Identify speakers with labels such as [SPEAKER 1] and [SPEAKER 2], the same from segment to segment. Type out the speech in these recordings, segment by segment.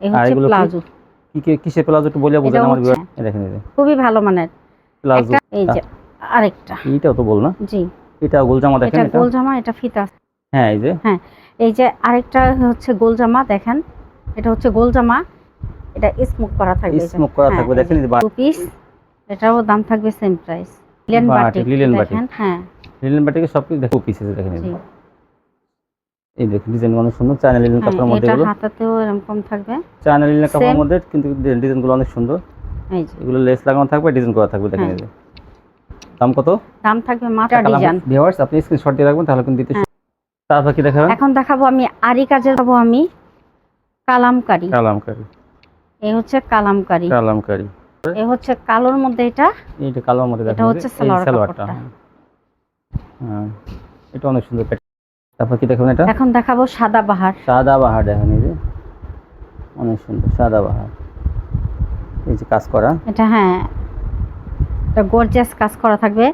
[SPEAKER 1] এই
[SPEAKER 2] আর এগুলো
[SPEAKER 1] প্লাজো।
[SPEAKER 2] কি কি কিসের প্লাজো একটু বলে বোঝান আমার দেখেন যে
[SPEAKER 1] খুবই ভালো মানের।
[SPEAKER 2] প্লাজো।
[SPEAKER 1] এই যে আরেকটা।
[SPEAKER 2] এইটাও তো বল না
[SPEAKER 1] জি।
[SPEAKER 2] এটা গোল জামা দেখেন
[SPEAKER 1] এটা গোল জামা এটা ফিতা।
[SPEAKER 2] হ্যাঁ এই যে।
[SPEAKER 1] এই যে আরেকটা হচ্ছে গোল জামা দেখেন। এটা হচ্ছে গোল জামা এটা স্মোক করা থাকবে
[SPEAKER 2] স্মোক করা
[SPEAKER 1] হ্যাঁ,
[SPEAKER 2] থাকবে দেখেন এই যে
[SPEAKER 1] টু পিস এটাও দাম থাকবে same price linen
[SPEAKER 2] batik, linen batik.
[SPEAKER 1] দেখেন হ্যাঁ।
[SPEAKER 2] লিলেন বাটিকে সব কিছু দেখো পিসেস দেখেন এই।
[SPEAKER 1] জি
[SPEAKER 2] ডিজাইন অনেক সুন্দর চায়না লিলেন
[SPEAKER 1] হ্যাঁ,
[SPEAKER 2] কাপড়ের মধ্যে
[SPEAKER 1] এটা
[SPEAKER 2] এগুলো।
[SPEAKER 1] হাতাতেও এরকম থাকবে।
[SPEAKER 2] চায়না লিলেন কাপড়ের মধ্যে কিন্তু ডিজাইনগুলো অনেক সুন্দর।
[SPEAKER 1] এই যে।
[SPEAKER 2] এগুলো লেস লাগানো থাকবে ডিজাইন করা থাকবে দেখেন এই যে। দাম কত?
[SPEAKER 1] দাম থাকবে মাত্র ডিজাইন।
[SPEAKER 2] ভিউয়ার্স আপনি স্ক্রিনশট দিয়ে রাখবেন তাহলে কিন্তু দিতে তারপর কি দেখাবেন?
[SPEAKER 1] এখন দেখাবো আমি আরি কাজের দেখাবো আমি কালামকারি।
[SPEAKER 2] কালামকারি।
[SPEAKER 1] এই হচ্ছে কালামকারি।
[SPEAKER 2] কালামকারি।
[SPEAKER 1] এই হচ্ছে কালোর মধ্যে এটা।
[SPEAKER 2] এইটা কালোর মধ্যে দেখেন
[SPEAKER 1] এটা হচ্ছে
[SPEAKER 2] এই
[SPEAKER 1] সালোয়ার কাপড়টা।
[SPEAKER 2] হ্যাঁ। এটা অনেক সুন্দর তারপর কি দেখাবেন এটা?
[SPEAKER 1] এখন দেখাবো সাদা বাহার।
[SPEAKER 2] সাদা বাহার দেখেন এই যে। অনেক সুন্দর সাদা বাহার। এই যে কাজ করা।
[SPEAKER 1] এটা হ্যাঁ এটা গর্জিয়াস কাজ করা থাকবে।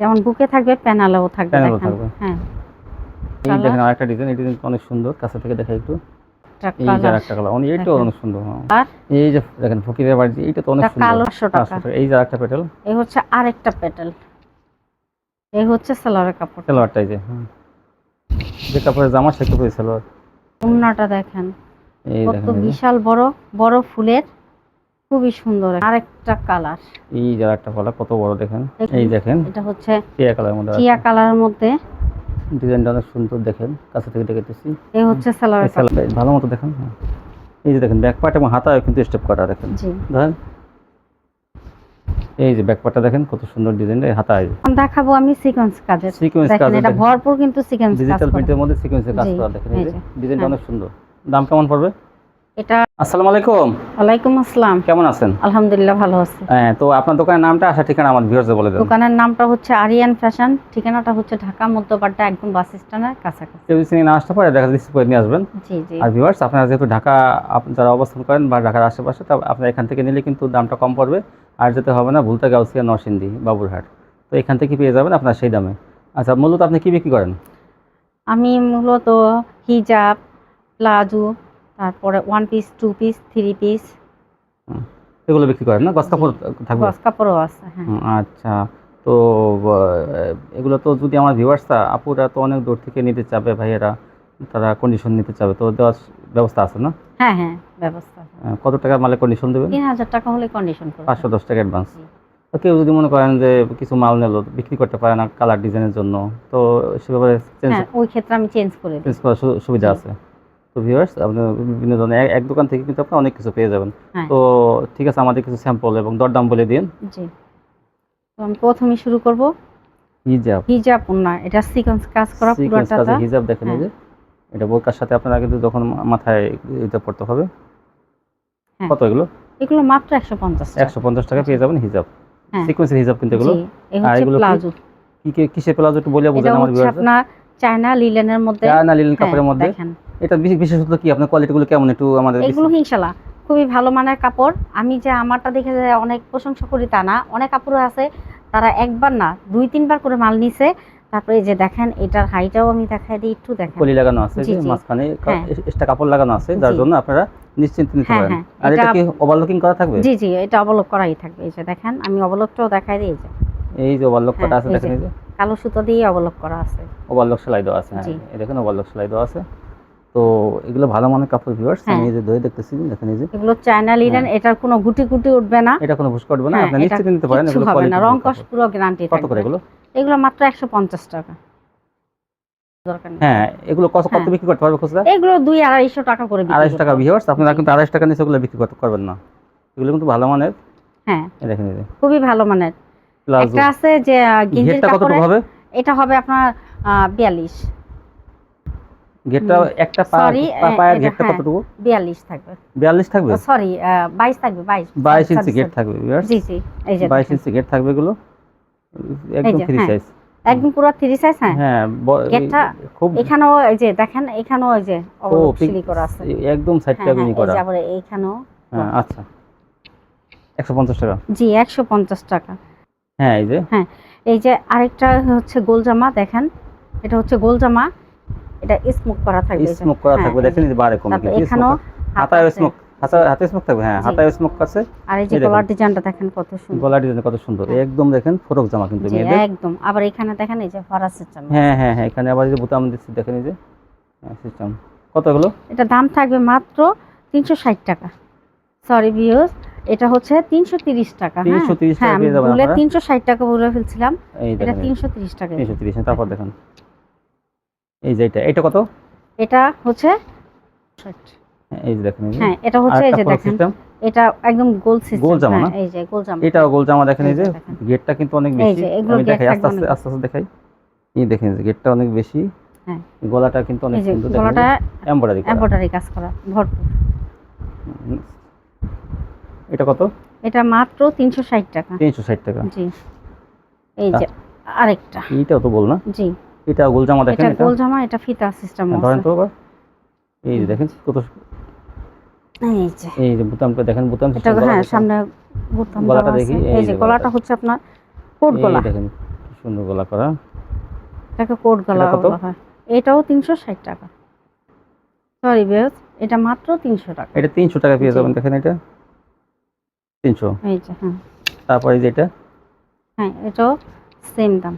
[SPEAKER 1] যেমন বুকে থাকবে প্যানেলেও থাকবে দেখেন। হ্যাঁ।
[SPEAKER 2] এই? দেখেন আরেকটা ডিজাইন এই ডিজাইন অনেক সুন্দর। কাছে থেকে দেখা একটু। এই যে আরেকটা কালার অনেক এইটাও অনেক সুন্দর হ্যাঁ।
[SPEAKER 1] আর?
[SPEAKER 2] এই যে দেখেন ফকিরের বাড়ি এইটা তো অনেক সুন্দর।
[SPEAKER 1] কালো 500 টাকা।
[SPEAKER 2] এই যে আরেকটা পেটেল
[SPEAKER 1] এই হচ্ছে আরেকটা পেটাল এই হচ্ছে সালোয়ারের কাপড়
[SPEAKER 2] সালোয়ারটা এই যে হুম। যে কাপড়ের জামা সে কাপড়ের সালোয়ার
[SPEAKER 1] উন্নাটা দেখেন।
[SPEAKER 2] এই
[SPEAKER 1] কত বিশাল বড় বড় ফুলের খুবই সুন্দর। আরেকটা কালার।
[SPEAKER 2] এই যে আরেকটা কলা কত বড় দেখেন। এই দেখেন
[SPEAKER 1] এটা হচ্ছে
[SPEAKER 2] টিয়া কালারের মধ্যে
[SPEAKER 1] চিয়া কালারের মধ্যে।
[SPEAKER 2] ডিজাইনটা অনেক সুন্দর দেখেন কাছে থেকে দেখতেছি।
[SPEAKER 1] এই হচ্ছে
[SPEAKER 2] সালোয়ার ভালো মতো দেখেন হ্যাঁ। এই যে দেখেন ব্যাক পার্ট এবং হাতা কিন্তু স্টেপ করা দেখেন।
[SPEAKER 1] জি।
[SPEAKER 2] ধরেন এই যে ব্যাক পার্টটা দেখেন কত সুন্দর ডিজাইন এই হাতা
[SPEAKER 1] এখন দেখাবো আমি সিকোয়েন্স কাজের।
[SPEAKER 2] সিকোয়েন্স কাজ
[SPEAKER 1] এটা ভরপুর কিন্তু সিকোয়েন্স
[SPEAKER 2] ডিজিটাল প্রিন্টের মধ্যে সিকোয়েন্সের কাজ করা দেখেন এই ডিজাইনটা
[SPEAKER 1] হ্যাঁ।
[SPEAKER 2] অনেক সুন্দর। দাম কেমন পড়বে?
[SPEAKER 1] এটা
[SPEAKER 2] আসসালামু আলাইকুম।
[SPEAKER 1] ওয়ালাইকুম আসসালাম।
[SPEAKER 2] কেমন আছেন?
[SPEAKER 1] আলহামদুলিল্লাহ ভালো আছি।
[SPEAKER 2] হ্যাঁ তো আপনার দোকানের নামটা আশা ঠিকানা আমার ভিউয়ার্সে বলে দেন।
[SPEAKER 1] দোকানের নামটা হচ্ছে আরিয়ান ফ্যাশন ঠিকানাটা হচ্ছে ঢাকা মধ্যপাড়া একদম বাস স্ট্যান্ডের কাছাকাছি।
[SPEAKER 2] কেউ যদি না আসতে পারে দেখা রিসিভ করে নিয়ে আসবেন।
[SPEAKER 1] জি জি।
[SPEAKER 2] আর ভিউয়ার্স আপনারা যেহেতু ঢাকা আপ- যারা অবস্থান করেন বা ঢাকার আশেপাশে তা আপনারা এখান থেকে নিলে কিন্তু দামটা কম পড়বে। আর যেতে হবে না ভুলতা গাউসিয়া নরসিংদী বাবুরহাট। তো এখান থেকে পেয়ে যাবেন আপনার সেই দামে। আচ্ছা মূলত আপনি কি বিক্রি করেন?
[SPEAKER 1] আমি মূলত হিজাব প্লাজো তারপরে one piece two piece three piece
[SPEAKER 2] এগুলো বিক্রি করেন না? গস কাপড় থাকবে?
[SPEAKER 1] গস কাপড়ও আছে হ্যাঁ।
[SPEAKER 2] আচ্ছা। তো এগুলো তো যদি আমার ভিউয়ার্সরা আপুরা তো অনেক দূর থেকে নিতে চাবে ভাইয়েরা তারা কন্ডিশন নিতে চাবে তো দেওয়ার ব্যবস্থা আছে না?
[SPEAKER 1] হ্যাঁ হ্যাঁ ব্যবস্থা
[SPEAKER 2] কত টাকার মালে কন্ডিশন দেবেন?
[SPEAKER 1] তিন হাজার টাকা হলে কন্ডিশন করব
[SPEAKER 2] পাঁচশো দশ টাকা অ্যাডভান্স। তো কেউ যদি মনে করেন যে কিছু মাল নিলো বিক্রি করতে পারে না কালার ডিজাইনের জন্য তো সেভাবে চেঞ্জ
[SPEAKER 1] হ্যাঁ ওই ক্ষেত্রে আমি চেঞ্জ করে
[SPEAKER 2] চেঞ্জ করার সুবিধা আছে। তো ভিউয়ার্স আপনার বিভিন্ন ধরনের এক- দোকান থেকে কিন্তু আপনি অনেক কিছু পেয়ে যাবেন।
[SPEAKER 1] হ্যাঁ।
[SPEAKER 2] তো ঠিক আছে আমাদের কিছু স্যাম্পল এবং দরদাম বলে দিন।
[SPEAKER 1] জি। তো আমি প্রথমে শুরু করব।
[SPEAKER 2] হিজাব।
[SPEAKER 1] হিজাব উন্না এটা সিকোয়েন্স কাজ করা পুরোটা
[SPEAKER 2] হিজাব দেখেন এই যে এটা বোরকার সাথে আপনারা কিন্তু যখন মাথায় এটা পড়তে হবে।
[SPEAKER 1] হ্যাঁ।
[SPEAKER 2] কত এগুলো?
[SPEAKER 1] এগুলো মাত্র একশো পঞ্চাশ
[SPEAKER 2] একশো পঞ্চাশ টাকা পেয়ে যাবেন হিজাব।
[SPEAKER 1] হ্যাঁ।
[SPEAKER 2] সিকোয়েন্সের হিজাব কিন্তু এগুলো। আর এগুলো
[SPEAKER 1] প্লাজো।
[SPEAKER 2] কি কি কিসের প্লাজো একটু বলে
[SPEAKER 1] এটা
[SPEAKER 2] বুঝেন আমার
[SPEAKER 1] হচ্ছে
[SPEAKER 2] ভিউয়ার্স
[SPEAKER 1] আপনার চায়না লিলেনের মধ্যে।
[SPEAKER 2] না লিলেন
[SPEAKER 1] হ্যাঁ,
[SPEAKER 2] কাপড়ের মধ্যে।
[SPEAKER 1] দেখেন।
[SPEAKER 2] এটা বিশেষ- বিশেষত কি আপনার কোয়ালিটিগুলো কেমন একটু আমাদের
[SPEAKER 1] এগুলো ইনশাল্লাহ খুবই ভালো মানের কাপড়। আমি যে আমারটা দেখে যে অনেক প্রশংসা করি তা না। অনেক কাপড় আছে তারা একবার না দুই তিনবার করে মাল নিছে। তারপরে এই যে দেখেন এটার হাইটাও আমি দেখাই দিই একটু দেখেন।
[SPEAKER 2] কলি লাগানো আছে মাঝখানে
[SPEAKER 1] হ্যাঁ।
[SPEAKER 2] এক্সট্রা কাপড় লাগানো আছে যার জন্য আপনারা নিশ্চিন্ত নিতে
[SPEAKER 1] হ্যাঁ,
[SPEAKER 2] পারেন।
[SPEAKER 1] হ্যাঁ।
[SPEAKER 2] আর এটা কি ওভারলুকিং করা থাকবে?
[SPEAKER 1] জি জি এটা অবলোক করাই থাকবে এই যে দেখেন আমি অবলোকটাও দেখাই দিই এই যে।
[SPEAKER 2] এই যে ওভারলক করা
[SPEAKER 1] হ্যাঁ,
[SPEAKER 2] আছে দেখেন এই যে।
[SPEAKER 1] কালো সুতো দিয়ে অবলোক করা আছে।
[SPEAKER 2] ওভারলক সেলাই দেওয়া আছে হ্যাঁ। এই দেখেন ওভারলক সেলাই দেওয়া আছে। তো এগুলো ভালো মানের কাপড় ভিউয়ার্স আমি। এই যে ধরে দেখতেছি দেখেন এই যে।
[SPEAKER 1] এগুলো চায়না লিলেন এটার কোনো গুটি গুটি উঠবে না।
[SPEAKER 2] এটা কোনো ভুস করবে না। আপনি নিশ্চিত নিতে পারেন এগুলো
[SPEAKER 1] হবে না। রং কস পুরো গ্যারান্টি
[SPEAKER 2] কত করে এগুলো?
[SPEAKER 1] এগুলো মাত্র একশো পঞ্চাশ টাকা। দরকার নেই
[SPEAKER 2] হ্যাঁ এগুলো কত কত
[SPEAKER 1] হ্যাঁ।
[SPEAKER 2] বিক্রি করতে পারবে খুচরা?
[SPEAKER 1] এগুলো দুই আড়াইশো টাকা করে
[SPEAKER 2] আড়াইশো টাকা ভিউয়ার্স আপনারা কিন্তু আড়াইশো টাকা নিচে ওগুলো বিক্রি করতে পারবেন না। এগুলো কিন্তু ভালো মানের।
[SPEAKER 1] হ্যাঁ।
[SPEAKER 2] দেখেন
[SPEAKER 1] খুবই ভালো মানের। একটা আছে যে গেঞ্জির
[SPEAKER 2] ঘেরটা হবে?
[SPEAKER 1] এটা হবে আপনার বিয়াল্লিশ।
[SPEAKER 2] ঘেরটা একটা পা পায়ের
[SPEAKER 1] এটা হ্যাঁ।
[SPEAKER 2] কতটুকু?
[SPEAKER 1] বিয়াল্লিশ থাকবে।
[SPEAKER 2] থাকবে?
[SPEAKER 1] সরি বাইশ থাকবে বাইশ।
[SPEAKER 2] বাইশ
[SPEAKER 1] Sorry,
[SPEAKER 2] ইঞ্চি গেট থাকবে viewers।
[SPEAKER 1] জি জি এই যে
[SPEAKER 2] বাইশ
[SPEAKER 1] দেখেন।
[SPEAKER 2] ইঞ্চি গেট থাকবে এগুলো। একদম ফ্রি। সাইজ
[SPEAKER 1] একদম পুরো থ্রি সাইজ হ্যাঁ?
[SPEAKER 2] হ্যাঁ ব- খুব
[SPEAKER 1] এখানেও এই যে দেখেন এখানেও এই যে সিলি করা আছে।
[SPEAKER 2] একদম সাইড
[SPEAKER 1] হ্যাঁ হ্যাঁ
[SPEAKER 2] করা।
[SPEAKER 1] এইখানেও
[SPEAKER 2] হ্যাঁ আচ্ছা। একশো পঞ্চাশ টাকা।
[SPEAKER 1] জি একশো পঞ্চাশ টাকা।
[SPEAKER 2] হ্যাঁ এই যে।
[SPEAKER 1] এই যে আরেকটা হচ্ছে গোল জামা দেখেন এটা হচ্ছে গোল জামা এটা স্মোক করা থাকবে।
[SPEAKER 2] স্মোক করা
[SPEAKER 1] হ্যাঁ,
[SPEAKER 2] থাকবে দেখেন এই বারে কমে
[SPEAKER 1] তারপর এখানেও
[SPEAKER 2] হাতায় স্মোক হাতা হাতে স্মোক থাকবে হ্যাঁ
[SPEAKER 1] জি।
[SPEAKER 2] হাতায় স্মোক আছে।
[SPEAKER 1] আর এই যে গলার ডিজাইনটা দেখেন কত সুন্দর।
[SPEAKER 2] গলা ডিজাইন কত সুন্দর। একদম দেখেন ফরক জামা কিন্তু মেয়েদের।
[SPEAKER 1] একদম। আবার এখানে দেখেন এই যে ফরাসের জন্য
[SPEAKER 2] হ্যাঁ হ্যাঁ হ্যাঁ এখানে আবার যে বোতাম দিচ্ছি দেখেন এই যে। সিস্টেম কত হলো
[SPEAKER 1] এটা দাম থাকবে মাত্র তিনশো ষাট টাকা। সরি ভিউজ এটা হচ্ছে তিনশো তিরিশ টাকা হ্যাঁ।
[SPEAKER 2] 330 টাকা
[SPEAKER 1] হ্যাঁ আমি
[SPEAKER 2] পেয়ে যাবেন।
[SPEAKER 1] তিনশো ষাট টাকা বলে ফেলছিলাম। এটা
[SPEAKER 2] দেখেন
[SPEAKER 1] তিনশো তিরিশ টাকা।
[SPEAKER 2] তিনশো তিরিশ তারপর দেখেন। এই যে এটা এটা কত?
[SPEAKER 1] এটা হচ্ছে
[SPEAKER 2] হ্যাঁ, এই যে দেখেন
[SPEAKER 1] হ্যাঁ এটা হচ্ছে এই যে দেখেন এটা একদম গোল সিস্টেম
[SPEAKER 2] গোল জামা না?
[SPEAKER 1] এই যে গোল জামা।
[SPEAKER 2] এটাও গোল জামা দেখেন এই যে। গেটটা কিন্তু অনেক বেশি। আমি দেখাই আস্তে আস্তে আস্তে আস্তে দেখাই। এই দেখেন গেটটা অনেক বেশি।
[SPEAKER 1] হ্যাঁ।
[SPEAKER 2] গলাটা কিন্তু অনেক সুন্দর
[SPEAKER 1] গলাটা
[SPEAKER 2] এমব্রয়ডারি
[SPEAKER 1] এম্ব্রয়ডারি কাজ করা ভরপুর।
[SPEAKER 2] এটা কত?
[SPEAKER 1] এটা মাত্র তিনশো ষাট টাকা।
[SPEAKER 2] তিনশো ষাট টাকা।
[SPEAKER 1] জি। এই যে আরেকটা।
[SPEAKER 2] এইটাও তো বল না?
[SPEAKER 1] জি।
[SPEAKER 2] এটা গোল জামা দেখেন
[SPEAKER 1] এটা গোল জামা এটা ফিতা সিস্টেম
[SPEAKER 2] হ্যাঁ, ধরেন তো এই দেখেন কত
[SPEAKER 1] এই যে।
[SPEAKER 2] বুতামটা দেখেন বুতাম
[SPEAKER 1] হ্যাঁ সামনে বুতাম
[SPEAKER 2] গলাটা দেখি, এই যে
[SPEAKER 1] গলাটা। হচ্ছে আপনার কোট গলা।
[SPEAKER 2] দেখেন সুন্দর গলা করা।
[SPEAKER 1] এটাকে কোট গলা? বলা হয়। এটাও তিনশো ষাট টাকা। সরি বেস এটা মাত্র তিনশো টাকা।
[SPEAKER 2] এটা তিনশো টাকা পেয়ে যাবেন দেখেন এটা। তিনশো।
[SPEAKER 1] এই যে হ্যাঁ।
[SPEAKER 2] তারপরে যে এটা।
[SPEAKER 1] হ্যাঁ এটাও সেম দাম।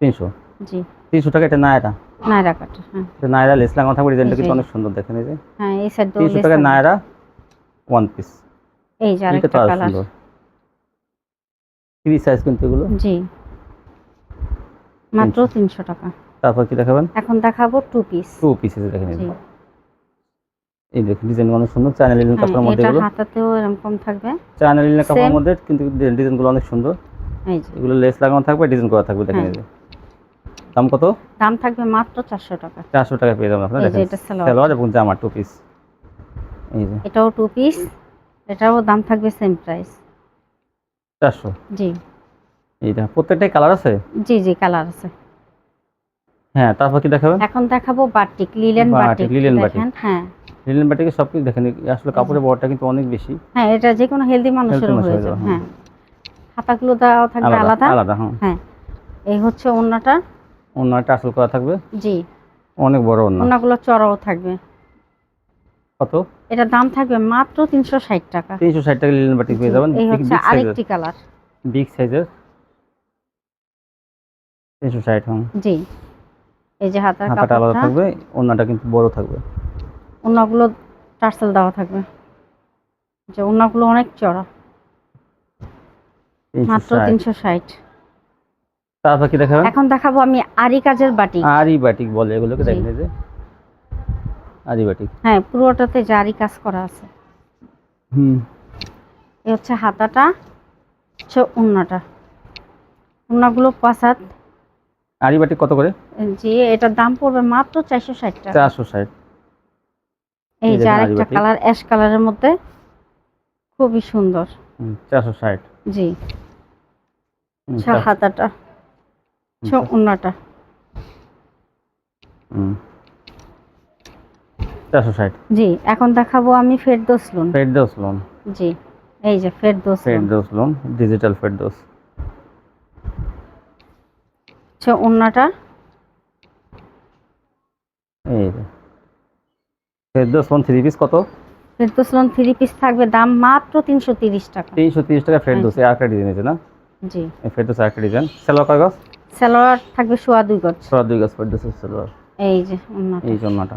[SPEAKER 2] তিনশো।
[SPEAKER 1] জি।
[SPEAKER 2] তিনশো টাকা এটা নায়রা।
[SPEAKER 1] নাইরা কাট হ্যাঁ।
[SPEAKER 2] এটা নায়রা লেস লাগানো থাকবে ডিজাইনটা কিন্তু অনেক সুন্দর দেখেন এই যে।
[SPEAKER 1] হ্যাঁ এই সাইড
[SPEAKER 2] তিনশো টাকা নায়রা। ওয়ান পিস
[SPEAKER 1] এই যে আরেকটা কালার
[SPEAKER 2] সাইজ কিন্তু এগুলো।
[SPEAKER 1] জি। মাত্র তিনশো। টাকা।
[SPEAKER 2] তারপর কি দেখাবেন?
[SPEAKER 1] এখন দেখাবো টু পিস
[SPEAKER 2] টু পিসেস দেখেন এই এই দেখুন ডিজাইন অনেক সুন্দর। চায়না লিলেন
[SPEAKER 1] হ্যাঁ,
[SPEAKER 2] কাপড়ের মধ্যে
[SPEAKER 1] এটা
[SPEAKER 2] এগুলো।
[SPEAKER 1] হাতাতেও এরকম থাকবে।
[SPEAKER 2] চায়না লিলেন কাপড়ের মধ্যে কিন্তু ডিজাইনগুলো অনেক সুন্দর।
[SPEAKER 1] এই যে।
[SPEAKER 2] এগুলো লেস লাগানো থাকবে ডিজাইন করা থাকবে দেখেন এই দাম কত?
[SPEAKER 1] দাম থাকবে মাত্র চারশো টাকা।
[SPEAKER 2] চারশো টাকা পেয়ে যাবেন আপনারা দেখেন।
[SPEAKER 1] সালোয়ার।
[SPEAKER 2] এবং জামা টু পিস
[SPEAKER 1] এটাও টু পিস এটাও দাম থাকবে সেম প্রাইস
[SPEAKER 2] চারশো?
[SPEAKER 1] জি।
[SPEAKER 2] এইটা প্রত্যেকটাই কালার আছে?
[SPEAKER 1] জি জি কালার আছে।
[SPEAKER 2] হ্যাঁ তারপর কি দেখাবেন?
[SPEAKER 1] এখন দেখাবো batik linen
[SPEAKER 2] batik, linen batik.
[SPEAKER 1] হ্যাঁ।
[SPEAKER 2] লিলেন বাটিকে সব কিছু দেখেন আসলে কাপড়ের বড়টা কিন্তু অনেক বেশি।
[SPEAKER 1] হ্যাঁ এটা যে কোনো হেলদি মানুষের
[SPEAKER 2] মানুষ
[SPEAKER 1] হয়ে
[SPEAKER 2] হয়ে
[SPEAKER 1] যাবে
[SPEAKER 2] যাবে,
[SPEAKER 1] হ্যাঁ। হাতাগুলো দেওয়া থাকবে
[SPEAKER 2] আলাদা
[SPEAKER 1] আলাদা।
[SPEAKER 2] হ্যাঁ।
[SPEAKER 1] হ্যাঁ। এই হচ্ছে ওন্নাটা।
[SPEAKER 2] একটা আসল করা থাকবে?
[SPEAKER 1] জি।
[SPEAKER 2] অনেক বড় অন্য
[SPEAKER 1] ওন্নাগুলো চড়াও থাকবে।
[SPEAKER 2] কত?
[SPEAKER 1] এটার দাম থাকবে মাত্র তিনশো ষাট টাকা।
[SPEAKER 2] তিনশো ষাট টাকা লিলেন বাটিক পেয়ে যাবেন।
[SPEAKER 1] এই হচ্ছে আরেকটি কালার
[SPEAKER 2] বিগ সাইজের তিনশো ষাট হ্যাঁ
[SPEAKER 1] জি। এই যে হাতার
[SPEAKER 2] হাতাটা আলাদা থাকবে অন্যটা কিন্তু বড় থাকবে।
[SPEAKER 1] ওন্নাগুলো টার্সেল দেওয়া থাকবে। যে ওন্নাগুলো অনেক চড়া। মাত্র
[SPEAKER 2] ষাট।
[SPEAKER 1] তিনশো ষাট।
[SPEAKER 2] তারপর কি দেখাবেন?
[SPEAKER 1] এখন দেখাবো আমি আরি কাজের বাটি
[SPEAKER 2] আরি বাটিক বলে এগুলোকে। দেখেন যে। আরি বাটিক
[SPEAKER 1] হ্যাঁ পুরোটাতে জারি কাজ করা আছে।
[SPEAKER 2] হুম।
[SPEAKER 1] এই হচ্ছে হাতাটা হচ্ছে উন্নাটা। উন্নাগুলো পাসাদ
[SPEAKER 2] আরি বাটিক কত করে?
[SPEAKER 1] যে এটার দাম পড়বে মাত্র চারশো ষাট টাকা।
[SPEAKER 2] চারশো ষাট।
[SPEAKER 1] এই যে আরেকটা কালার অ্যাশ কালারের মধ্যে খুবই সুন্দর।
[SPEAKER 2] চারশো ষাট।
[SPEAKER 1] জি। আচ্ছা হাতাটা উন্নাটা।
[SPEAKER 2] হুম। 460
[SPEAKER 1] জি এখন দেখাবো আমি ফেরদৌস লোন
[SPEAKER 2] ফেরদৌস লোন
[SPEAKER 1] জি এই যে ফেরদৌস
[SPEAKER 2] ফেরদৌস লোন ডিজিটাল ফেরদৌস।
[SPEAKER 1] আচ্ছা ওন্নাটা
[SPEAKER 2] এই যে। ফেরদৌস লোন থ্রি পিস কত?
[SPEAKER 1] ফেরদৌস লোন থ্রি পিস থাকবে দাম মাত্র 330 টাকা।
[SPEAKER 2] 330 টাকা ফেরদৌস হ্যাঁ। এই আরেকটা ডিজাইন আছে না?
[SPEAKER 1] জি।
[SPEAKER 2] এই ফেরদৌস আরেকটা ডিজাইন সেলোয়ার কয় গজ?
[SPEAKER 1] সেলোয়ার থাকবে সোয়া দুই গজ।
[SPEAKER 2] সোয়া দুই গজ ফেরদৌসের সেলোয়ার।
[SPEAKER 1] এই যে ওন্নাটা
[SPEAKER 2] এই যে ওন্নাটা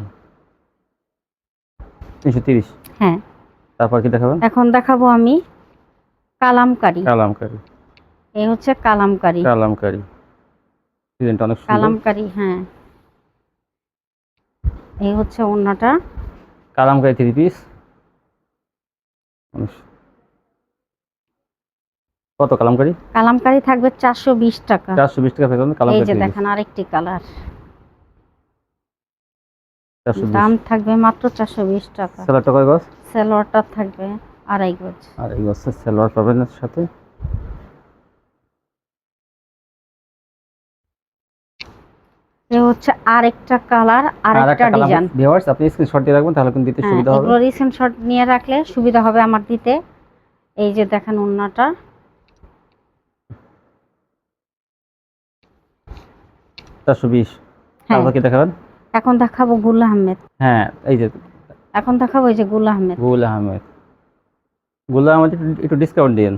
[SPEAKER 2] 330
[SPEAKER 1] হ্যাঁ।
[SPEAKER 2] তারপর কি দেখাবেন
[SPEAKER 1] এখন দেখাবো আমি কালামকারী।
[SPEAKER 2] কালামকারী।
[SPEAKER 1] এই হচ্ছে কালামকারী।
[SPEAKER 2] কালামকারী। ডিজাইনটা অনেক সুন্দর।
[SPEAKER 1] কালামকারী হ্যাঁ। এই হচ্ছে অন্যটা
[SPEAKER 2] কালামকারী থ্রি পিস কত কালামকারী?
[SPEAKER 1] কালামকারী থাকবে চারশো বিশ টাকা।
[SPEAKER 2] চারশো বিশ টাকা
[SPEAKER 1] এই যে দেখেন আরেকটি কালার। দাম থাকবে মাত্র চারশো বিশ টাকা।
[SPEAKER 2] সালোয়ারটা কয় গজ?
[SPEAKER 1] সালোয়ারটা থাকবে আড়াই গজ।
[SPEAKER 2] আর এই গছের সালোয়ার পাবেন এর সাথে।
[SPEAKER 1] এ হচ্ছে আরেকটা কালার আরেকটা ডিজাইন
[SPEAKER 2] ভিউয়ার্স আপনি স্ক্রিনশট দিয়ে রাখবেন তাহলে কিন্তু দিতে
[SPEAKER 1] হ্যাঁ
[SPEAKER 2] সুবিধা হবে।
[SPEAKER 1] এগুলো রিসেন্ট শট নিয়ে রাখলে সুবিধা হবে আমার দিতে। এই যে দেখেন ওন্নাটা
[SPEAKER 2] চারশো বিশ।
[SPEAKER 1] হ্যাঁ।
[SPEAKER 2] দেখাবেন?
[SPEAKER 1] এখন দেখাবো গুল আহমেদ।
[SPEAKER 2] হ্যাঁ এই যে
[SPEAKER 1] এখন দেখাবো এই যে গুল আহমেদ।
[SPEAKER 2] গুল আহমেদ। গুলা আমাদের একটু- ডিসকাউন্ট দিন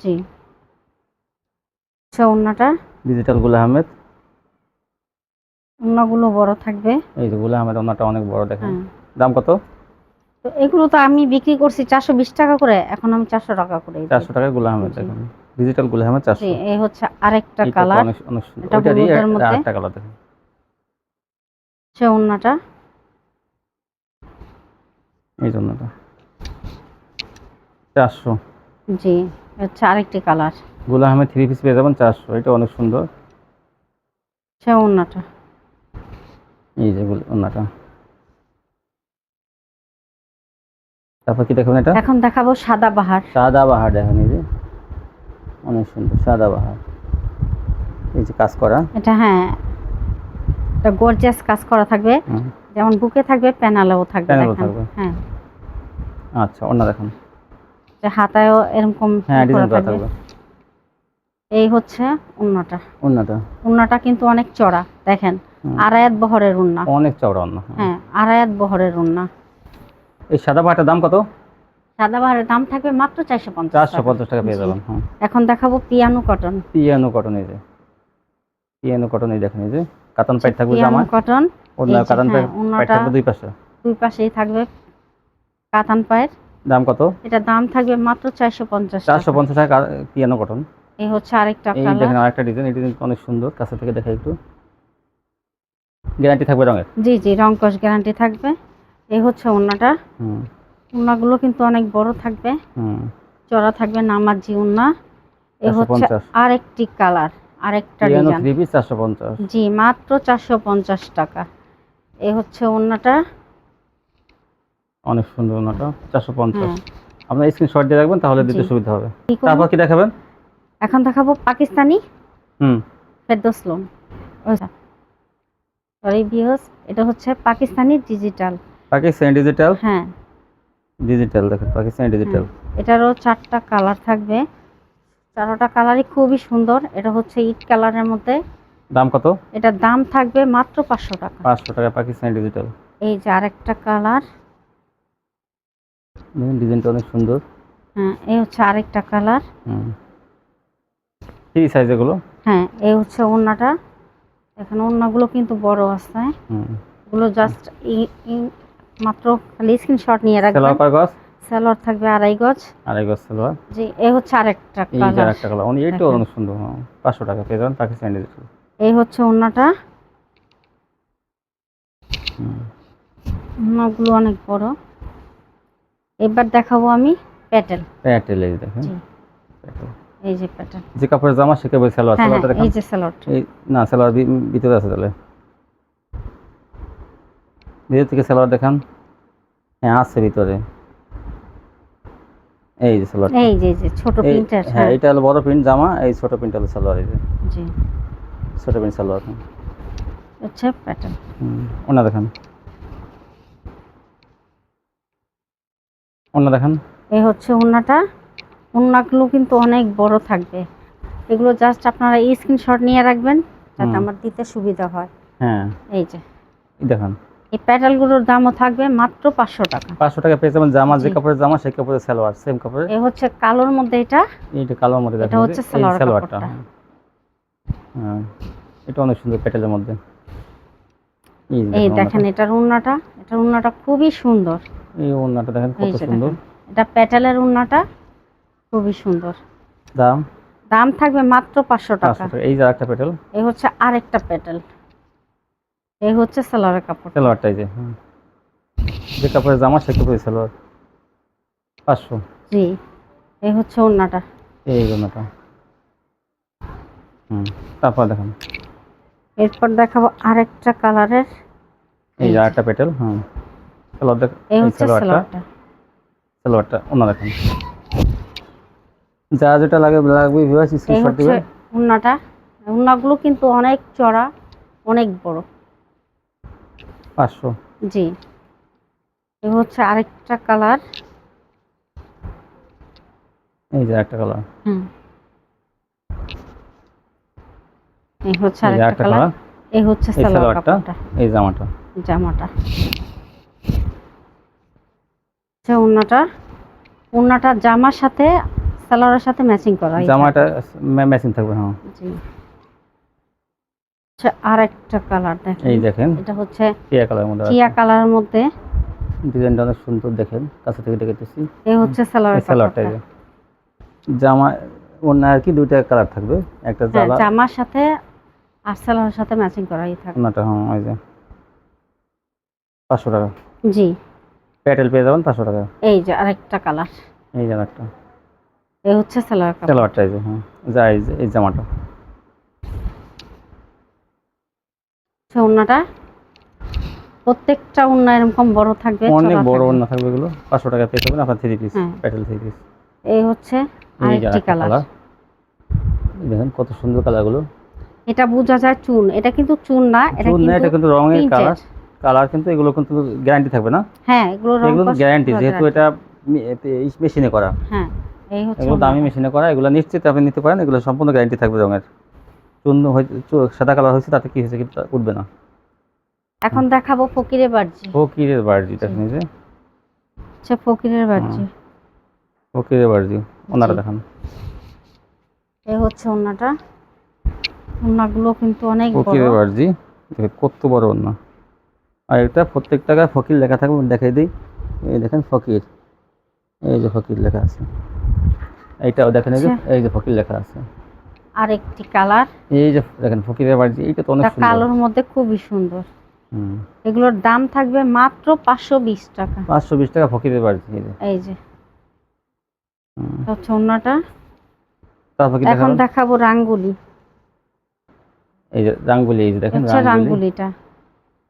[SPEAKER 1] জি। আচ্ছা ওড়নাটা?
[SPEAKER 2] ডিজিটালগুলা আহমেদ।
[SPEAKER 1] ওড়নাগুলো বড় থাকবে।
[SPEAKER 2] এই যে গুলা আহমেদ ওনাটা অনেক বড় দেখেন।
[SPEAKER 1] হ্যাঁ।
[SPEAKER 2] দাম কত?
[SPEAKER 1] তো এগুলো তো আমি বিক্রি করছি চারশো বিশ টাকা করে এখন আমি চারশো টাকা করে।
[SPEAKER 2] চারশো টাকা গুলা আহমেদ দেখেন। ডিজিটালগুলা আহমেদ চারশো।
[SPEAKER 1] জি এই হচ্ছে আরেকটা কালার।
[SPEAKER 2] অনেক অনেক সুন্দর।
[SPEAKER 1] এটা হলুদের মধ্যে।
[SPEAKER 2] আরেকটা কালার দেখেন।
[SPEAKER 1] হচ্ছে ওড়নাটা।
[SPEAKER 2] এই জন্যটা চারশো।
[SPEAKER 1] জি হচ্ছে আরেকটি কালার।
[SPEAKER 2] গুলা আহমেদ থ্রি পিস পেয়ে যাবেন চারশো। এটা অনেক সুন্দর।
[SPEAKER 1] হচ্ছে ওড়নাটা।
[SPEAKER 2] এই যে গুলো- তারপর কি দেখবেন এটা?
[SPEAKER 1] এখন দেখাবো সাদা বাহার।
[SPEAKER 2] সাদা বাহার দেখেন এই যে। অনেক সুন্দর সাদা বাহার। এই যে কাজ করা।
[SPEAKER 1] এটা হ্যাঁ এটা গর্জিয়াস কাজ করা থাকবে। যেমন বুকে থাকবে প্যানেলেও থাকবে দেখেন। হ্যাঁ।
[SPEAKER 2] আচ্ছা অন্য দেখেন।
[SPEAKER 1] যে হাতায়ও এরকম
[SPEAKER 2] হ্যাঁ ডিজাইন করা
[SPEAKER 1] থাকবে। এই হচ্ছে উন্নাটা
[SPEAKER 2] অন্যটা
[SPEAKER 1] উন্নাটা কিন্তু অনেক চড়া দেখেন। আড়ায়াত বহরের উন্না
[SPEAKER 2] অনেক চড়া অন্য
[SPEAKER 1] হ্যাঁ আড়ায়াত বহরের উন্না
[SPEAKER 2] এই সাদা বাহারটার দাম কত?
[SPEAKER 1] সাদা বাহারের দাম থাকবে মাত্র চারশো পঞ্চাশ
[SPEAKER 2] চারশো পঞ্চাশ টাকা পেয়ে। যাবেন হ্যাঁ
[SPEAKER 1] এখন দেখাবো পিয়ানো কটন
[SPEAKER 2] পিয়ানো কটন এই যে। পিয়ানো কটন এই দেখেন এই যে। কাতান পাইট থাকবে জামা
[SPEAKER 1] কটন। যে,
[SPEAKER 2] কাতান
[SPEAKER 1] হ্যাঁ,
[SPEAKER 2] পাইট থাকবে দুই পাশে।
[SPEAKER 1] দুই পাশেই থাকবে কাতান পায়ের
[SPEAKER 2] দাম কত?
[SPEAKER 1] এটা দাম থাকবে মাত্র চারশো পঞ্চাশ
[SPEAKER 2] চারশো পঞ্চাশ টাকা পিয়ানো কটন।
[SPEAKER 1] এই হচ্ছে আরেকটা
[SPEAKER 2] এই দেখেন আরেকটা ডিজাইন এই ডিজাইন অনেক সুন্দর কাছে থেকে দেখাই একটু। গ্যারান্টি থাকবে রঙের?
[SPEAKER 1] জি জি রংকশ গ্যারান্টি থাকবে। এই হচ্ছে ওন্নাটা
[SPEAKER 2] হুম।
[SPEAKER 1] ওন্নাগুলো কিন্তু অনেক বড় থাকবে।
[SPEAKER 2] হুম।
[SPEAKER 1] চড়া থাকবে নামাজি ওন্না এই হচ্ছে
[SPEAKER 2] 450
[SPEAKER 1] আরেকটি কালার। আরেকটা ডিজাইন
[SPEAKER 2] থ্রি পিস
[SPEAKER 1] জি মাত্র চারশো পঞ্চাশ টাকা। এই হচ্ছে ওন্নাটা
[SPEAKER 2] অনেক সুন্দর চারশো পঞ্চাশ।
[SPEAKER 1] হ্যাঁ।
[SPEAKER 2] আপনার স্ক্রিনশট দিয়ে রাখবেন তাহলে দিতে সুবিধা হবে। তারপর কি দেখাবেন?
[SPEAKER 1] এখন দেখাবো পাকিস্তানি
[SPEAKER 2] হুম।
[SPEAKER 1] ফেরদোসলম সরি ভিউস এটা হচ্ছে পাকিস্তানি ডিজিটাল
[SPEAKER 2] পাকিস্তানি ডিজিটাল
[SPEAKER 1] হ্যাঁ।
[SPEAKER 2] ডিজিটাল দেখেন পাকিস্তানি ডিজিটাল
[SPEAKER 1] এটারও চারটা কালার থাকবে। চারোটা কালারই খুবই সুন্দর। এটা হচ্ছে ইট কালারের মধ্যে।
[SPEAKER 2] দাম কত?
[SPEAKER 1] এটার দাম থাকবে মাত্র পাঁচশো টাকা।
[SPEAKER 2] পাঁচশো টাকা পাকিস্তানি ডিজিটাল
[SPEAKER 1] এই যে আরেকটা কালার।
[SPEAKER 2] ডিজাইনটা অনেক সুন্দর।
[SPEAKER 1] হ্যাঁ এই হচ্ছে আরেকটা কালার।
[SPEAKER 2] হুম। ফ্রি সাইজ এগুলো?
[SPEAKER 1] হ্যাঁ এই হচ্ছে ওড়নাটা। এখানে ওড়নাগুলো কিন্তু বড় আছে।
[SPEAKER 2] হুম।
[SPEAKER 1] এগুলো জাস্ট মাত্র খালি স্ক্রিনশট নিয়ে রাখবেন।
[SPEAKER 2] সেলোয়ার
[SPEAKER 1] থাকবে আড়াই গজ।
[SPEAKER 2] আড়াই গজ সালোয়ার।
[SPEAKER 1] জি এই হচ্ছে আরেকটা
[SPEAKER 2] এই যে
[SPEAKER 1] কালার
[SPEAKER 2] একটা কালার অনেক এইটাও অনেক সুন্দর হ্যাঁ পাঁচশো টাকা পেয়ে যাবেন পাকিস্তানি ডিজিটাল
[SPEAKER 1] এই হচ্ছে ওড়নাটা
[SPEAKER 2] হুম।
[SPEAKER 1] ওড়নাগুলো অনেক বড়। এবার দেখাবো আমি প্যাটেল।
[SPEAKER 2] প্যাটেল এই দেখেন।
[SPEAKER 1] জি। এই যে প্যাটেল।
[SPEAKER 2] যে কাপড়ের জামা সে কাপড়ের সালোয়ার
[SPEAKER 1] হ্যাঁ
[SPEAKER 2] সেলোয়ারটা
[SPEAKER 1] হ্যাঁ
[SPEAKER 2] দেখেন।
[SPEAKER 1] এই যে স্যালোয়ারটা
[SPEAKER 2] এই না সালোয়ার ভিতরে আছে তাহলে। ভিতর থেকে সালোয়ার দেখান। হ্যাঁ আছে ভিতরে। এই যে সেলোয়ার
[SPEAKER 1] এই যে যে ছোট প্রিন্টার
[SPEAKER 2] হ্যাঁ
[SPEAKER 1] হ্যাঁ।
[SPEAKER 2] এটা হলো বড় প্রিন্ট জামা এই ছোট প্রিন্ট হলো সালোয়ার এই যে।
[SPEAKER 1] জি।
[SPEAKER 2] ছোট প্রিন্ট সালোয়ার।
[SPEAKER 1] হচ্ছে প্যাটেল
[SPEAKER 2] হুম ওনা দেখান। ওনা দেখান।
[SPEAKER 1] এই হচ্ছে ওড়নাটা ওড়নাগুলো কিন্তু অনেক বড় থাকবে। এগুলো জাস্ট আপনারা স্ক্রিনশট নিয়ে রাখবেন যাতে আমার দিতে সুবিধা হয়।
[SPEAKER 2] হ্যাঁ।
[SPEAKER 1] এই যে।
[SPEAKER 2] দেখান।
[SPEAKER 1] এই প্যাটেলগুলোর দামও থাকবে মাত্র পাঁচশো টাকা।
[SPEAKER 2] পাঁচশো টাকা পেয়ে যাবেন জামা যে কাপড়ের জামা সেই কাপড়ের সালোয়ার সেম কাপড়ের
[SPEAKER 1] এ হচ্ছে কালোর মধ্যে এটা?
[SPEAKER 2] এইটা কালোর মধ্যে
[SPEAKER 1] এটা হচ্ছে
[SPEAKER 2] সালোয়ারটা। হ্যাঁ এটা অনেক সুন্দর প্যাটেলের মধ্যে। এই দেখেন
[SPEAKER 1] এটার উন্নাটা এটার উন্নাটা খুবই সুন্দর।
[SPEAKER 2] এই ওড়নাটা দেখেন কত সুন্দর।
[SPEAKER 1] এটা প্যাটেলের উন্নাটা খুবই সুন্দর।
[SPEAKER 2] দাম?
[SPEAKER 1] দাম থাকবে মাত্র পাঁচশো টাকা।
[SPEAKER 2] এই যে একটা প্যাটেল
[SPEAKER 1] এই হচ্ছে আরেকটা প্যাটেল এই হচ্ছে সালোয়ারের কাপড়।
[SPEAKER 2] সালোয়ারটা এই যে। যে কাপড়ের জামা সেই কাপড়ের সালোয়ার। পাঁচশো।
[SPEAKER 1] জি এই হচ্ছে ওড়নাটা।
[SPEAKER 2] এই ওড়নাটা। হুম তারপর দেখেন।
[SPEAKER 1] এরপর দেখাবো আরেকটা কালারের।
[SPEAKER 2] এই যে একটা পেটেল হুম। সালোয়ার দেখ
[SPEAKER 1] এই হচ্ছে
[SPEAKER 2] সালোয়ারটা।
[SPEAKER 1] সালোয়ারটা।
[SPEAKER 2] ওনা দেখেন। যা যেটা লাগে লাগবে ভিউয়ার্স স্ক্রিনশট দিবেন।
[SPEAKER 1] উন্নাটা উন্নাগুলো কিন্তু অনেক চড়া অনেক বড়।
[SPEAKER 2] পাঁচশো।
[SPEAKER 1] জি। এই হচ্ছে আরেকটা কালার।
[SPEAKER 2] এই যে একটা কালার।
[SPEAKER 1] হুম। এই হচ্ছে আরেকটা কালার। এই হচ্ছে সালোয়ার কাপড়টা।
[SPEAKER 2] এই জামাটা।
[SPEAKER 1] জামাটা। আচ্ছা ওড়নাটা ওনাটা জামার সাথে সালোয়ারের সাথে ম্যাচিং করা
[SPEAKER 2] জামাটা ম্যাচিং থাকবে হ্যাঁ।
[SPEAKER 1] জি। আচ্ছা আর একটা কালার দেখেন।
[SPEAKER 2] এই দেখেন।
[SPEAKER 1] এটা হচ্ছে
[SPEAKER 2] টিয়া কালারের মধ্যে
[SPEAKER 1] টিয়া কালারের মধ্যে।
[SPEAKER 2] ডিজাইনটা অনেক সুন্দর দেখেন কাছে থেকে দেখাইতেছি
[SPEAKER 1] এই হচ্ছে সালোয়ারের
[SPEAKER 2] সালোয়ারটা জামা অন্য আর কি দুইটা কালার থাকবে। একটা
[SPEAKER 1] হ্যাঁ
[SPEAKER 2] জালা
[SPEAKER 1] জামার সাথে আর সালোয়ারের সাথে ম্যাচিং করাই থাকে
[SPEAKER 2] অন্যটা হ্যাঁ ওই যে। পাঁচশো টাকা।
[SPEAKER 1] জি।
[SPEAKER 2] প্যাটেল পেয়ে যাবেন পাঁচশো টাকা।
[SPEAKER 1] এই যে আরেকটা কালার।
[SPEAKER 2] এই যে একটা
[SPEAKER 1] এই হচ্ছে সালোয়ার কালার
[SPEAKER 2] সালোয়ারটা এই যে হ্যাঁ যা এই যে এই জামাটা।
[SPEAKER 1] হচ্ছে ওড়নাটা। প্রত্যেকটা ওড়না এরকম বড় থাকবে
[SPEAKER 2] অনেক বড়
[SPEAKER 1] থাকবে।
[SPEAKER 2] থাকবে এগুলো। পাঁচশো টাকা পেয়ে যাবেন আপনার থ্রি পিস। প্যাটেল থ্রি পিস
[SPEAKER 1] এই হচ্ছে
[SPEAKER 2] এই
[SPEAKER 1] আরেকটি কালার
[SPEAKER 2] দেখেন কত সুন্দর কালারগুলো
[SPEAKER 1] এটা বোঝা যায় চুন। এটা কিন্তু চুন না এটা
[SPEAKER 2] চুন না, এটা
[SPEAKER 1] কিন্তু
[SPEAKER 2] কিন্তু রঙের কালার কালার কিন্তু এগুলো কিন্তু গ্যারান্টি থাকবে না?
[SPEAKER 1] হ্যাঁ এগুলো রং
[SPEAKER 2] এগুলো গ্যারান্টি যেহেতু। এটা মেশিনে করা।
[SPEAKER 1] হ্যাঁ এই হচ্ছে
[SPEAKER 2] এগুলো দামি মেশিনে করা এগুলো নিশ্চিত আপনি নিতে পারেন এগুলো সম্পূর্ণ গ্যারান্টি থাকবে রঙের। চুন সাদা কালার হয়েছে তাতে কি হয়েছে কিন্তু উঠবে না।
[SPEAKER 1] এখন দেখাবো ফকিরের বার্জি
[SPEAKER 2] ফকিরের বার্জি। দেখেন এই যে।
[SPEAKER 1] আচ্ছা ফকিরের বার্জি
[SPEAKER 2] ফকিরের বার্জি ওনারা দেখান।
[SPEAKER 1] এই হচ্ছে ওড়নাটা ওড়নাগুলো কিন্তু অনেক বড়।
[SPEAKER 2] ফকিরের বার্জি কত বড় ওনা। আর এটা প্রত্যেক টাকায় ফকির লেখা থাকবে দেখাই দিই। এই দেখেন ফকির। এই যে ফকির লেখা আছে। এইটাও দেখেন এই যে
[SPEAKER 1] আচ্ছা।
[SPEAKER 2] এই যে ফকির লেখা আছে।
[SPEAKER 1] আরেকটি কালার।
[SPEAKER 2] এই যে দেখেন ফকিরের বার্জি এইটা তো অনেক সুন্দর।
[SPEAKER 1] কালোর মধ্যে খুবই সুন্দর।
[SPEAKER 2] হুম।
[SPEAKER 1] এগুলোর দাম থাকবে মাত্র পাঁচশো বিশ টাকা।
[SPEAKER 2] পাঁচশো বিশ টাকা ফকিরের বার্জি এই যে
[SPEAKER 1] এই যে।
[SPEAKER 2] হুম।
[SPEAKER 1] এটা
[SPEAKER 2] তারপর কি
[SPEAKER 1] এখন দেখাবো রাঙ্গুলি।
[SPEAKER 2] এই যে রাঙ্গুলি এই যে দেখেন
[SPEAKER 1] রাঙ্গুলিটা।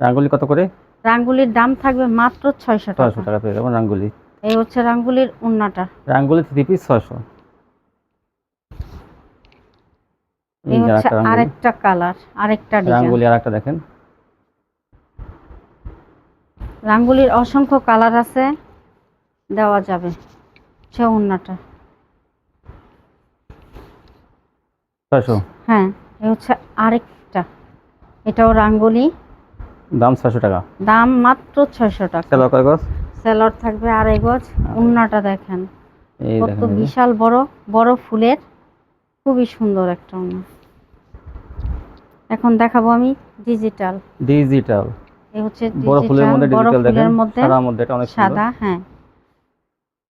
[SPEAKER 2] রাঙ্গুলি কত করে?
[SPEAKER 1] রাঙ্গুলির দাম থাকবে মাত্র ছয়শো
[SPEAKER 2] ছয়শো
[SPEAKER 1] টাকা
[SPEAKER 2] টাকা পেয়ে যাবেন রাঙ্গুলি।
[SPEAKER 1] এই হচ্ছে রাঙ্গুলির ওড়নাটা
[SPEAKER 2] রাঙ্গুলি থ্রি পিস ছয়শো।
[SPEAKER 1] এই হচ্ছে আরেকটা কালার আরেকটা ডিজাইন।
[SPEAKER 2] রাঙ্গুলি আর একটা দেখেন।
[SPEAKER 1] রাঙ্গুলির অসংখ্য কালার আছে দেওয়া যাবে সে হ্যাঁ এই হচ্ছে আরেকটা। এটাও রাঙ্গুলি।
[SPEAKER 2] দাম ছয়শো টাকা।
[SPEAKER 1] দাম মাত্র ছয়শো টাকা।
[SPEAKER 2] তেলো কয় গজ?
[SPEAKER 1] সেলর থাকবে আড়াই গজ। ওড়নাটা দেখেন। কত। বিশাল বড় বড় ফুলের। খুবই সুন্দর একটা ওড়না এখন দেখাবো আমি ডিজিটাল
[SPEAKER 2] ডিজিটাল
[SPEAKER 1] এই হচ্ছে
[SPEAKER 2] বড় ফুলের মধ্যে ডিজিটাল দেখেন
[SPEAKER 1] ফুলের মধ্যে
[SPEAKER 2] এটা অনেক
[SPEAKER 1] সাদা হ্যাঁ।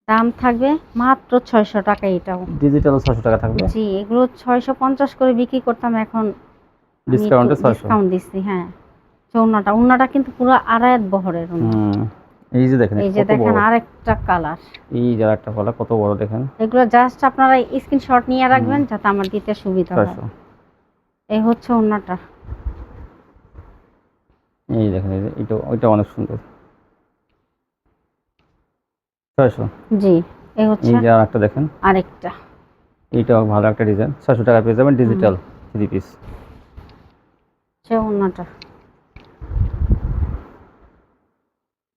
[SPEAKER 1] দাম থাকবে মাত্র ছয়শো টাকা এটাও।
[SPEAKER 2] ডিজিটাল ছয়শো টাকা থাকবে।
[SPEAKER 1] জি এগুলো ছয়শো পঞ্চাশ করে বিক্রি করতাম এখন
[SPEAKER 2] ডিসকাউন্টে ছয়শো।
[SPEAKER 1] ডিসকাউন্ট দিচ্ছি হ্যাঁ। চৌনাটা উন্নাটা কিন্তু পুরো আড়ায়াত বহরের।
[SPEAKER 2] হুম এই যে দেখেন
[SPEAKER 1] এই যে দেখেন আরেকটা কালার
[SPEAKER 2] এই যে একটা কলা কত বড় দেখেন।
[SPEAKER 1] এগুলো জাস্ট আপনারা স্ক্রিনশট নিয়ে রাখবেন যাতে আমার দিতে সুবিধা হয়। এই হচ্ছে ওড়নাটা।
[SPEAKER 2] এই দেখেন এটা ওইটা অনেক সুন্দর। ছয়শো?
[SPEAKER 1] জি এই হচ্ছে
[SPEAKER 2] এই যে আর একটা দেখেন।
[SPEAKER 1] আরেকটা।
[SPEAKER 2] এইটাও ভালো একটা ডিজাইন। ছয়শো টাকা পেয়ে যাবেন ডিজিটাল থ্রি পিস
[SPEAKER 1] সে ওড়নাটা।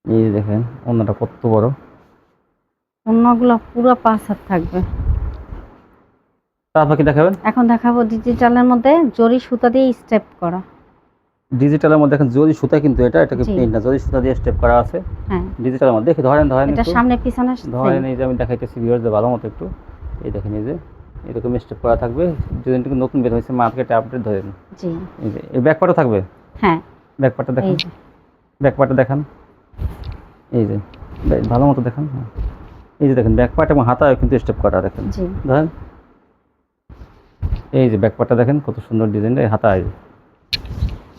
[SPEAKER 2] এই দেখেন অন্যটা কত বড়।
[SPEAKER 1] ওড়নাগুলো পুরো পাঁচ হাত থাকবে।
[SPEAKER 2] তারপর কি দেখাবেন?
[SPEAKER 1] এখন দেখাবো ডিজিটালের মধ্যে জরি সুতা দিয়ে স্টেপ করা।
[SPEAKER 2] ডিজিটালের মধ্যে দেখেন জরি সুতা কিন্তু এটা এটাকে প্রিন্ট না জরি সুতা দিয়ে স্টেপ করা আছে।
[SPEAKER 1] হ্যাঁ।
[SPEAKER 2] ডিজিটালের মধ্যে দেখি ধরেন ধরেন
[SPEAKER 1] এটা সামনে পিছনে
[SPEAKER 2] ধরেন এই যে আমি দেখাইতেছি ভিউয়ারদের ভালো মতো একটু। এই দেখেন এই যে এরকম স্টেপ করা থাকবে। ডিজাইনটা নতুন বের হয়েছে মার্কেটে আপডেট ধরেন
[SPEAKER 1] জি।
[SPEAKER 2] এই যে এই ব্যাকপার্টও থাকবে?
[SPEAKER 1] হ্যাঁ।
[SPEAKER 2] ব্যাকপার্টটা দেখেন। ব্যাকপার্টটা দেখান। এই যে ভালো মতো দেখান হ্যাঁ। এই যে দেখেন ব্যাকপার্ট এবং হাতায় কিন্তু স্টেপ করা দেখেন।
[SPEAKER 1] জি।
[SPEAKER 2] ধরেন। এই যে ব্যাকপার্টটা দেখেন কত সুন্দর ডিজাইনটা এই হাতায়।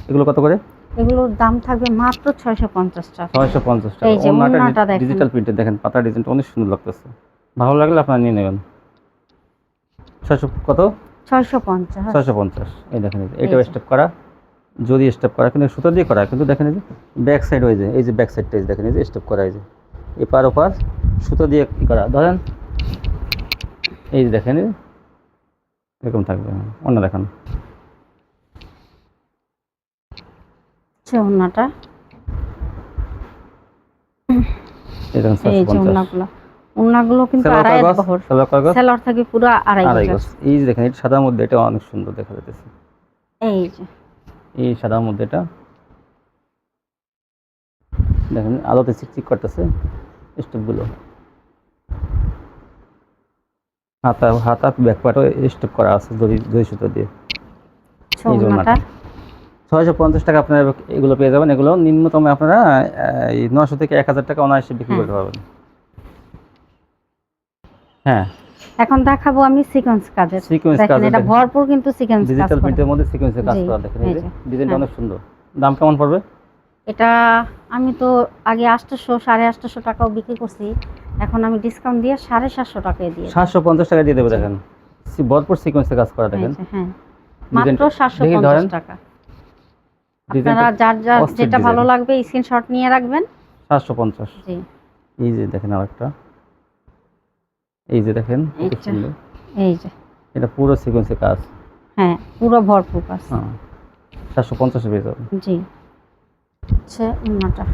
[SPEAKER 2] এগুলো কত করে?
[SPEAKER 1] এগুলোর দাম থাকবে মাত্র ছয়শো পঞ্চাশ টাকা।
[SPEAKER 2] ছয়শো পঞ্চাশ টাকা।
[SPEAKER 1] এই যে ওড়নাটা দেখেন।
[SPEAKER 2] ডিজিটাল প্রিন্টের দেখেন পাতা ডিজাইনটা অনেক সুন্দর লাগতেছে। ভালো লাগলে আপনারা নিয়ে নেবেন। ছয়শো কত?
[SPEAKER 1] ছয়শো পঞ্চাশ।
[SPEAKER 2] ছয়শো পঞ্চাশ। এই দেখেন যে। স্টেপ করা। যদি স্টেপ করা কিন্তু সুতো দিয়ে করা কিন্তু দেখেন এই যে ব্যাক সাইড ওই যে এই যে ব্যাক সাইডটা এই দেখেন এই যে স্টেপ করা এই যে। এপার ওপার সুতো দিয়ে করা। ধরেন এই যে দেখেন এরকম থাকবে হ্যাঁ, অন্য দেখান। এই
[SPEAKER 1] কিন্তু আড়াই বহর। সেলর পুরো আড়াই গজ।
[SPEAKER 2] এই যে এটা সাদার মধ্যে এটা অনেক সুন্দর দেখা
[SPEAKER 1] এই যে।
[SPEAKER 2] এই সাদার মধ্যে এটা। দেখেন আলোতে চিকচিক করতেছে স্টেপগুলো। হাতা হাতা ব্যাক পার্টও স্টেপ করা আছে দড়ি দড়ি সুতো দিয়ে। ছয়শো পঞ্চাশ টাকা আপনারা এগুলো পেয়ে যাবেন। এগুলো নিম্নতম আপনারা এই নশো থেকে এক হাজার টাকা অনায়াসে বিক্রি। করতে পারবেন। হ্যাঁ।
[SPEAKER 1] এখন দেখাবো আমি সিকোয়েন্স কাজের।
[SPEAKER 2] সিকোয়েন্স কাজ
[SPEAKER 1] এটা ভরপুর কিন্তু সিকোয়েন্স কাজ
[SPEAKER 2] ডিজিটাল প্রিন্টের মধ্যে সিকোয়েন্সের কাজ করা দেখেন এই ডিজাইনটা
[SPEAKER 1] হ্যাঁ।
[SPEAKER 2] অনেক সুন্দর। দাম কেমন পড়বে?
[SPEAKER 1] এটা আমি তো আগে আটশোশো সাড়ে আটশোশো টাকাও বিক্রি করছি। এখন আমি ডিসকাউন্ট দিয়ে সাড়ে সাতশো টাকায় দিয়ে
[SPEAKER 2] সাতশো পঞ্চাশ টাকা দিয়ে দেবে দেখেন। সি- ভরপুর সিকোয়েন্সের কাজ করা দেখেন।
[SPEAKER 1] হ্যাঁ। মাত্র সাতশো পঞ্চাশ। টাকা। আপনারা যার যার যেটা ভালো। লাগবে স্ক্রিনশট নিয়ে রাখবেন।
[SPEAKER 2] সাতশো পঞ্চাশ।
[SPEAKER 1] জি।
[SPEAKER 2] এই যে দেখেন আরেকটা। এই যে দেখেন
[SPEAKER 1] এই যে
[SPEAKER 2] এটা পুরো সিকোয়েন্সের কাজ।
[SPEAKER 1] হ্যাঁ পুরো ভরপুর কাজ।
[SPEAKER 2] হ্যাঁ। সাতশো পঞ্চাশে পেয়ে যাবেন।
[SPEAKER 1] জি। ওনাটা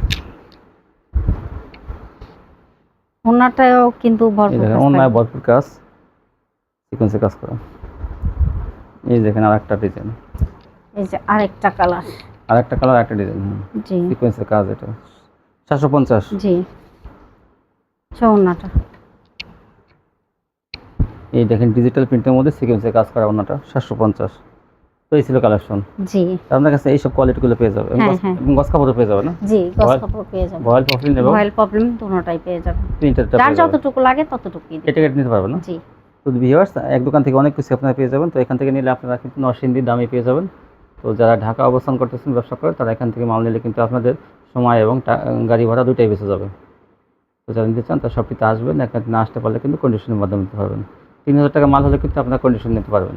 [SPEAKER 1] ওনাটাও কিন্তু ভরপুর থাকবে।
[SPEAKER 2] ভরপুর কাজ। সিকোয়েন্সের কাজ করা এই দেখেন আর একটা ডিজাইন
[SPEAKER 1] এই যে আরেকটা কালার
[SPEAKER 2] আর একটা কালার একটা ডিজাইন
[SPEAKER 1] জি।
[SPEAKER 2] সিকোয়েন্সের কাজ এটা। সাতশো পঞ্চাশ।
[SPEAKER 1] জি। হচ্ছে ওনাটা।
[SPEAKER 2] এই দেখেন ডিজিটাল প্রিন্টের মধ্যে সিকোয়েন্সের কাজ করা সাতশো পঞ্চাশ। তো এই ছিল কালেকশন
[SPEAKER 1] জি।
[SPEAKER 2] আপনার কাছে এইসব কোয়ালিটিগুলো পেয়ে যাবে
[SPEAKER 1] হ্যাঁ,
[SPEAKER 2] গস-
[SPEAKER 1] হ্যাঁ।
[SPEAKER 2] কাপড়ও পেয়ে যাবে না?
[SPEAKER 1] জি গস কাপড় পেয়ে যাবেন।
[SPEAKER 2] ভয়েল পফলিন এবং
[SPEAKER 1] ভয়েল প্রবলেম দুটোটাই পেয়ে যাবেন।
[SPEAKER 2] প্রিন্টারটা
[SPEAKER 1] যার যতটুকু লাগে ততটুকুই
[SPEAKER 2] এটা কেটে নিতে পারবেন না?
[SPEAKER 1] জি।
[SPEAKER 2] তো ভিউয়ার্স এক দোকান থেকে অনেক কিছু আপনারা পেয়ে যাবেন। তো এখান থেকে নিলে আপনারা কিন্তু নরসিংদীর দামে পেয়ে যাবেন। তো যারা ঢাকা অবস্থান করতেছেন ব্যবসা করে তারা এখান থেকে মাল নিলে কিন্তু আপনাদের সময় এবং গাড়ি ভাড়া দুটাই বেঁচে যাবে। তো যারা নিতে চান তারা সবটিতে আসবেন। এখানে না আসতে পারলে কিন্তু কন্ডিশনের মাধ্যমে নিতে পারবেন। তিন হাজার টাকা মাল হলে কিন্তু আপনারা কন্ডিশন নিতে পারবেন।